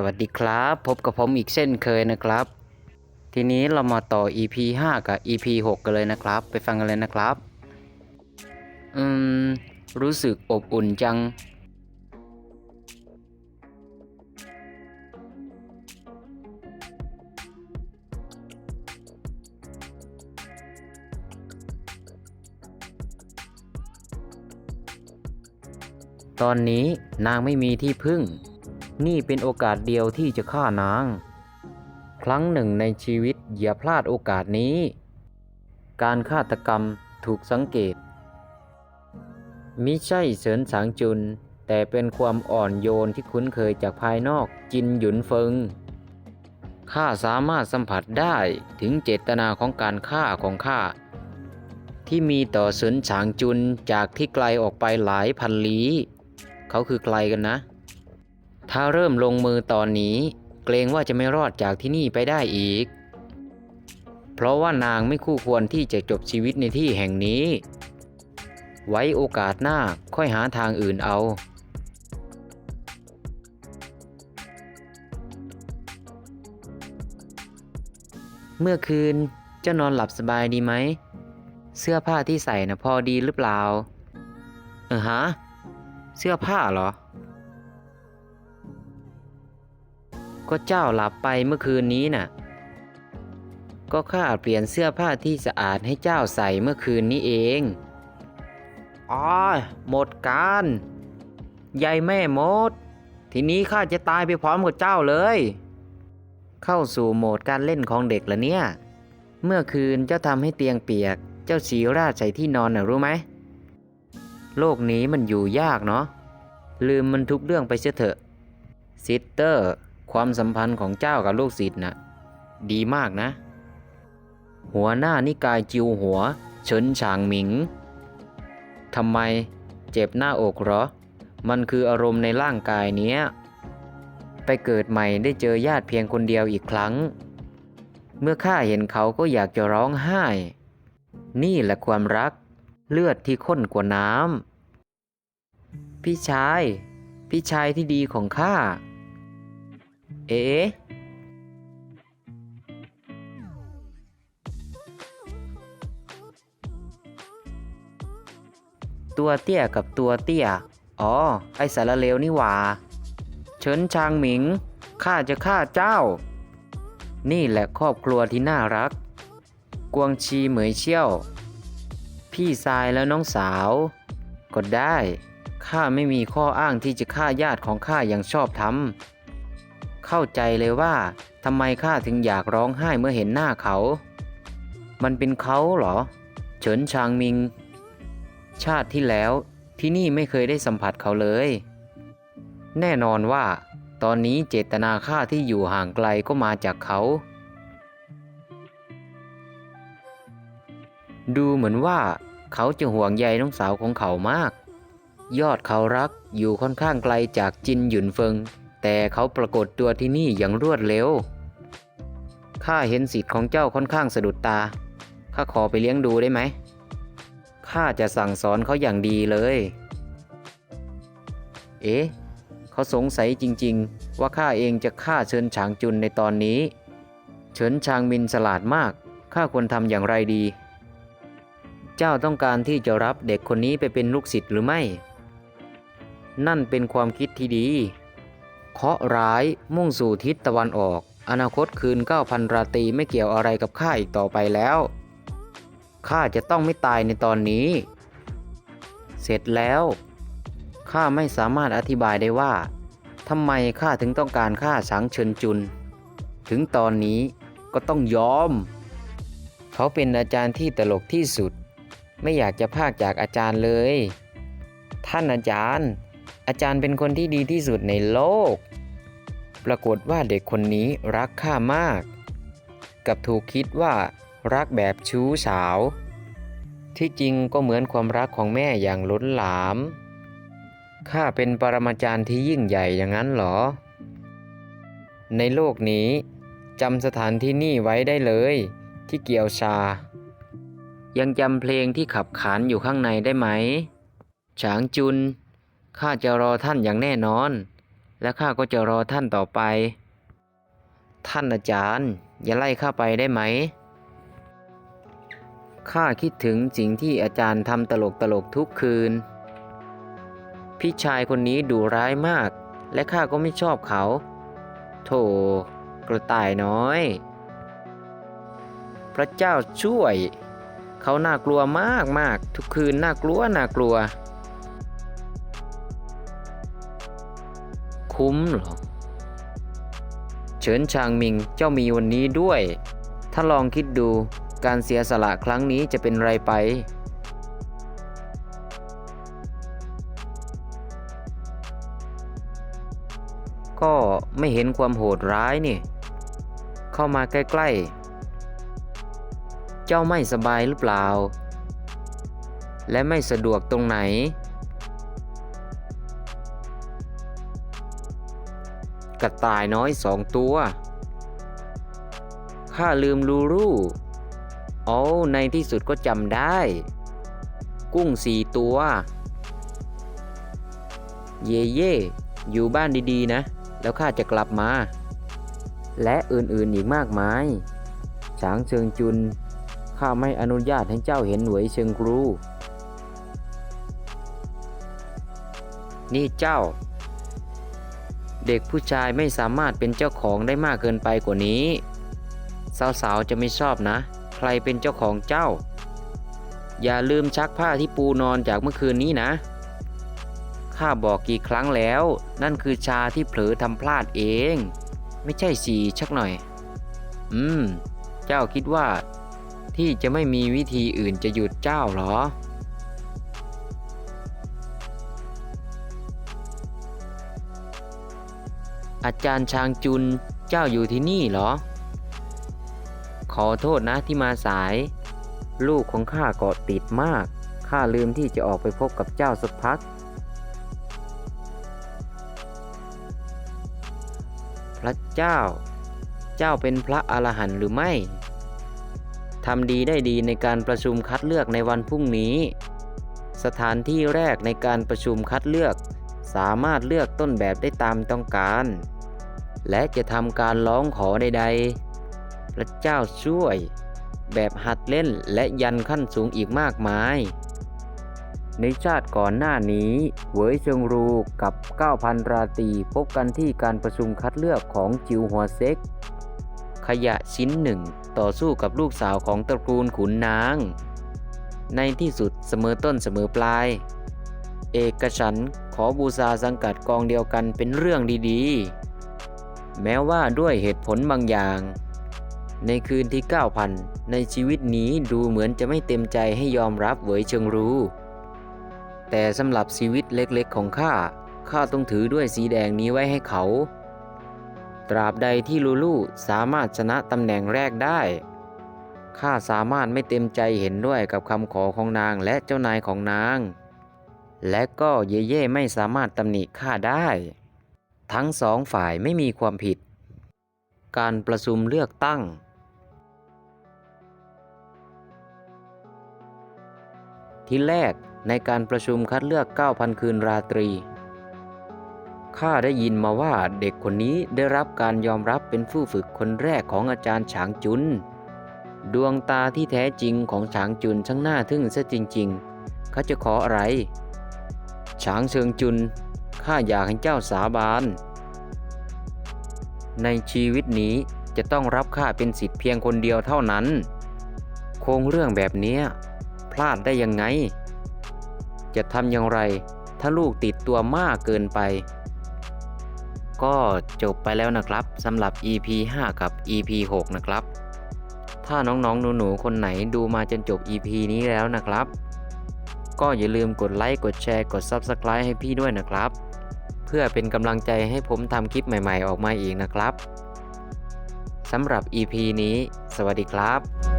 สวัสดีครับ พบกับผมอีกเช่นเคยนะครับ ทีนี้เรามาต่อ EP 5 กับ EP 6 กันเลยนะครับ ไปฟังกันเลยนะครับ อืม รู้สึกอบอุ่นจัง ตอนนี้นางไม่มีที่พึ่ง นี่เป็นโอกาสเดียวที่จะฆ่านาง ครั้งหนึ่งในชีวิตอย่าพลาดโอกาสนี้ การฆาตกรรมถูกสังเกต มิใช่เสริญสางจุน แต่เป็นความอ่อนโยนที่คุ้นเคยจากภายนอกจินหยุนเฟิงข้าสามารถสัมผัสได้ถึงเจตนาของการฆ่าของข้าที่มีต่อเสริญฉางจุนจากที่ไกลออกไปหลายพันลี้ เขาคือใครกันนะ ถ้าเริ่มลงมือตอนนี้ เกรงว่าจะไม่รอดจากที่นี่ไปได้อีก เพราะว่านางไม่คู่ควรที่จะจบชีวิตในที่แห่งนี้ ไว้โอกาสหน้าค่อยหาทางอื่นเอาเมื่อคืนเจ้านอนหลับสบายดีไหม เสื้อผ้าที่ใส่นะพอดีหรือเปล่า เออฮะ เสื้อผ้าเหรอ ก็เจ้าหลับไปเมื่อคืนนี้น่ะ ก็ข้าเปลี่ยนเสื้อผ้าที่สะอาดให้เจ้าใส่เมื่อคืนนี้เอง อ๋อ หมดการยายแม่มด ทีนี้ข้าจะตายไปพร้อมกับเจ้าเลย เข้าสู่โหมดการเล่นของเด็กแล้วเนี่ย เมื่อคืนเจ้าทำให้เตียงเปียก เจ้าฉีราดใส่ที่นอนน่ะรู้ไหม โลกนี้มันอยู่ยากเนาะ ลืมมันทุกเรื่องไปเสียเถอะซิสเตอร์ ความสัมพันธ์ของเจ้ากับลูกศิษย์น่ะดีมากนะ หัวหน้านิกายจิวหัว เฉินฉางหมิงทำไมเจ็บหน้าอกเหรอ มันคืออารมณ์ในร่างกายเนี้ย ไปเกิดใหม่ได้เจอญาติเพียงคนเดียวอีกครั้ง เมื่อข้าเห็นเขาก็อยากจะร้องไห้ นี่แหละความรัก เลือดที่ข้นกว่าน้ำพี่ชาย พี่ชายที่ดีของข้า เอ๋ตัวเตี้ยกับตัวเตี้ย อ๋อ ไอสารเลวนี่หว่า เฉินชางหมิง ข้าจะฆ่าเจ้า นี่แหละครอบครัวที่น่ารัก กวงชีเหมยเชี่ยว พี่ชายแล้วน้องสาว ก็ได้ ข้าไม่มีข้ออ้างที่จะฆ่าญาติของข้าอย่างชอบธรรม เข้าใจเลยว่าทำไมข้าถึงอยากร้องไห้เมื่อเห็นหน้าเขา มันเป็นเขาเหรอ เฉินชางมิง ชาติที่แล้วที่นี่ไม่เคยได้สัมผัสเขาเลย แน่นอนว่า ตอนนี้เจตนาฆ่าที่อยู่ห่างไกลก็มาจากเขา ดูเหมือนว่าเขาจะห่วงใยน้องสาวของเขามาก ยอดเขารักอยู่ค่อนข้างไกลจากจินหยุนเฟิง แต่เขาปรากฏตัวที่นี่อย่างรวดเร็ว ข้าเห็นสิทธิ์ของเจ้าค่อนข้างสะดุดตา ข้าขอไปเลี้ยงดูได้ไหม ข้าจะสั่งสอนเขาอย่างดีเลย เอ๊ะ เขาสงสัยจริงๆ ว่าข้าเองจะฆ่าเฉินฉางจุนในตอนนี้ เฉินชางมินฉลาดมาก ข้าควรทำอย่างไรดี เจ้าต้องการที่จะรับเด็กคนนี้ไปเป็นลูกศิษย์หรือไม่ นั่นเป็นความคิดที่ดี เคราะห์ร้ายมุ่งสู่ทิศตะวันออก อนาคตคืน 9,000 ราตรีไม่เกี่ยวอะไรกับข้าอีกต่อไปแล้ว ข้าจะต้องไม่ตายในตอนนี้ เสร็จแล้ว ข้าไม่สามารถอธิบายได้ว่าทำไมข้าถึงต้องการฆ่าช้างเฉินจุน ถึงตอนนี้ก็ต้องยอม เขาเป็นอาจารย์ที่ตลกที่สุด ไม่อยากจะพากจากอาจารย์เลย ท่านอาจารย์ อาจารย์เป็นคนที่ดีที่สุดในโลก รากฏว่าเด็กคนนี้รักข้ามาก กับถูกคิดว่ารักแบบชู้สาว ที่จริงก็เหมือนความรักของแม่อย่างล้นหลาม ข้าเป็นปรมาจารย์ที่ยิ่งใหญ่อย่างนั้นหรอ ในโลกนี้จำสถานที่นี่ไว้ได้เลย ที่เกียวชา ยังจำเพลงที่ขับขานอยู่ข้างในได้ไหม ฉางจุน ข้าจะรอท่านอย่างแน่นอน และข้าก็จะรอท่านต่อไป ท่านอาจารย์ อย่าไล่ข้าไปได้ไหม ข้าคิดถึงสิ่งที่อาจารย์ทำตลกตลกทุกคืน พี่ชายคนนี้ดุร้ายมาก และข้าก็ไม่ชอบเขาโธ่กระต่ายน้อย พระเจ้าช่วย เขาน่ากลัวมากมากทุกคืนน่ากลัวน่ากลัว คุ้มเหรอเฉินชางมิงเจ้ามีวันนี้ด้วย ถ้าลองคิดดูการเสียสละครั้งนี้จะเป็นไรไป ก็ไม่เห็นความโหดร้ายนี่ เข้ามาใกล้ๆ เจ้าไม่สบายหรือเปล่า และไม่สะดวกตรงไหน กระต่ายน้อยสองตัว ข้าลืมลูรูอ๋อในที่สุดก็จำได้ กุ้งสี่ตัว เย่เย่อยู่บ้านดีๆนะ แล้วข้าจะกลับมา และอื่นๆอีกมากมายฉางเชิงจุน ข้าไม่อนุญาตให้เจ้าเห็นเหวยเชิงครู นี่เจ้า เด็กผู้ชายไม่สามารถเป็นเจ้าของได้มากเกินไปกว่านี้ สาวๆจะไม่ชอบนะ ใครเป็นเจ้าของเจ้า อย่าลืมชักผ้าที่ปูนอนจากเมื่อคืนนี้นะ ข้าบอกกี่ครั้งแล้ว นั่นคือชาที่เผลอทำพลาดเอง ไม่ใช่สีชักหน่อย อืม เจ้าคิดว่า ที่จะไม่มีวิธีอื่นจะหยุดเจ้าหรอ อาจารย์ชางจุนเจ้าอยู่ที่นี่เหรอ ขอโทษนะที่มาสาย ลูกของข้าเกาะติดมาก ข้าลืมที่จะออกไปพบกับเจ้าสักพัก พระเจ้า เจ้าเป็นพระอรหันต์หรือไม่ทำดีได้ดีในการประชุมคัดเลือกในวันพรุ่งนี้ สถานที่แรกในการประชุมคัดเลือก สามารถเลือกต้นแบบได้ตามต้องการ และจะทำการร้องขอใดๆ พระเจ้าช่วย แบบหัดเล่นและยันขั้นสูงอีกมากมาย ในชาติก่อนหน้านี้เวยเชิงรูกับ 9,000 ราตีพบกันที่การประชุมคัดเลือกของจิวหัวเซ็ก ขยะชิ้นหนึ่งต่อสู้กับลูกสาวของตระกูลขุนนาง ในที่สุดเสมอต้นเสมอปลาย เอกฉัน อบูชาสังกัดกองเดียวกันเป็นเรื่องดีๆ แม้ว่าด้วยเหตุผลบางอย่าง ในคืนที่ 9,000 ในชีวิตนี้ดูเหมือนจะไม่เต็มใจให้ยอมรับเหวยเชิงรู้ แต่สำหรับชีวิตเล็กๆของข้า ข้าต้องถือด้วยสีแดงนี้ไว้ให้เขา ตราบใดที่ลูลูสามารถชนะตำแหน่งแรกได้ข้าสามารถไม่เต็มใจเห็นด้วยกับคำขอของนางและเจ้านายของนาง และก็เย่เย่ไม่สามารถตำหนิข้าได้ ทั้งสองฝ่ายไม่มีความผิด การประชุมเลือกตั้ง ที่แรกในการประชุมคัดเลือก 9,000 คืนราตรี ข้าได้ยินมาว่าเด็กคนนี้ได้รับการยอมรับเป็นผู้ฝึกคนแรกของอาจารย์ฉางจุน ดวงตาที่แท้จริงของฉางจุนช่างหน่าทึ่งซะจริง ๆ เขาจะขออะไร ฉางเชิงจุน ข้าอยากให้เจ้าสาบาน ในชีวิตนี้จะต้องรับข้าเป็นสิทธิ์เพียงคนเดียวเท่านั้น โครงเรื่องแบบนี้พลาดได้ยังไง จะทำอย่างไร ถ้าลูกติดตัวมากเกินไป ก็จบไปแล้วนะครับสำหรับ EP 5 กับ EP 6 นะครับ ถ้าน้องๆหนูๆคนไหนดูมาจนจบ EP นี้แล้วนะครับ ก็อย่าลืมกดไลค์กดแชร์กด Subscribe ให้พี่ด้วยนะครับ เพื่อเป็นกำลังใจให้ผมทำคลิปใหม่ๆออกมาอีกนะครับสำหรับ EP นี้ สวัสดีครับ